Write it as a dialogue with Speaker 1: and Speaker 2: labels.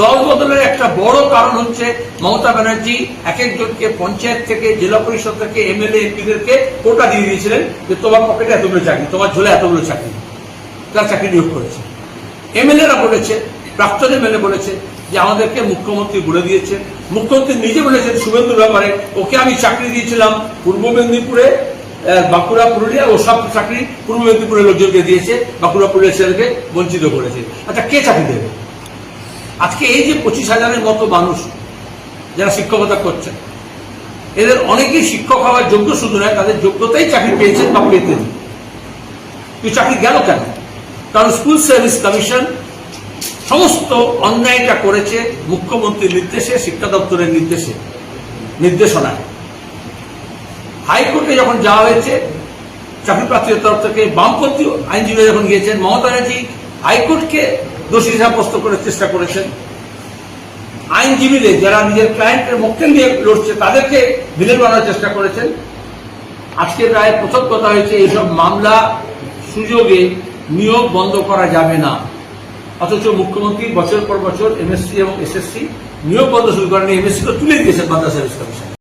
Speaker 1: দল বদলের একটা বড় কারণ হচ্ছে মমতা ব্যানার্জি এক একজনকে পঞ্চায়েত থেকে জেলা পরিষদ থেকে এমএলএ, এমপিদেরকে কোটা দিয়ে দিয়েছিলেন যে তোমার পকেটে এতগুলো চাকরি, তোমার ঝোলে এতগুলো চাকরি। তার চাকরি নিয়োগ করেছে। এমএলএরা বলেছে, প্রাক্তন এমএলএ বলেছে যে আমাদেরকে মুখ্যমন্ত্রী বলে দিয়েছে। মুখ্যমন্ত্রী নিজে বলেছেন শুভেন্দু ব্যাপারে ওকে আমি চাকরি দিয়েছিলাম পূর্ব মেদিনীপুরে বাঁকুড়া, পুরুলিয়া, ও সব চাকরি পূর্ব মেদিনীপুরের লোকজনকে দিয়েছে, বাঁকুড়া, পুরুলিয়া ছেলেকে বঞ্চিত করেছে। আচ্ছা কে চাকরি দেবে? আজকে এই যে পঁচিশ হাজারের মতো মানুষ যারা শিক্ষকতা করছেন এদের অনেকেই শিক্ষক হওয়ার যোগ্য শুধু নয়, তাদের যোগ্যতাই চাকরি পেয়েছেন বা পেতেন। কিন্তু চাকরি গেল কেন? কারণ স্কুল সার্ভিস কমিশন সমস্ত অন্যায়টা করেছে মুখ্যমন্ত্রীর নির্দেশে, শিক্ষা দপ্তরের নির্দেশে নির্দেশনায় হাইকোর্টে যখন যাওয়া হয়েছে চাকরি প্রার্থীদের তরফ থেকে বামপন্থী আইনজীবী যখন গিয়েছেন, মমতা ব্যানার্জি হাইকোর্টকে দোষী সাব্যস্ত করার চেষ্টা করেছেন। আইনজীবীদের যারা নিজের ক্লায়েন্টের মক্কেল নিয়ে লড়ছে, তাদেরকে ভিলেন বানানোর চেষ্টা করেছেন। আজকের রায়ে প্রথম কথা হয়েছে, এইসব মামলা সুযোগে নিয়োগ বন্ধ করা যাবে না। অথচ মুখ্যমন্ত্রী বছর পর বছর এমএসসি এবং এসএসসি নিয়োগ বন্ধ শুরু করেন এমএসসি তো তুলে দিয়েছেন বাংলা সার্ভিস কমিশন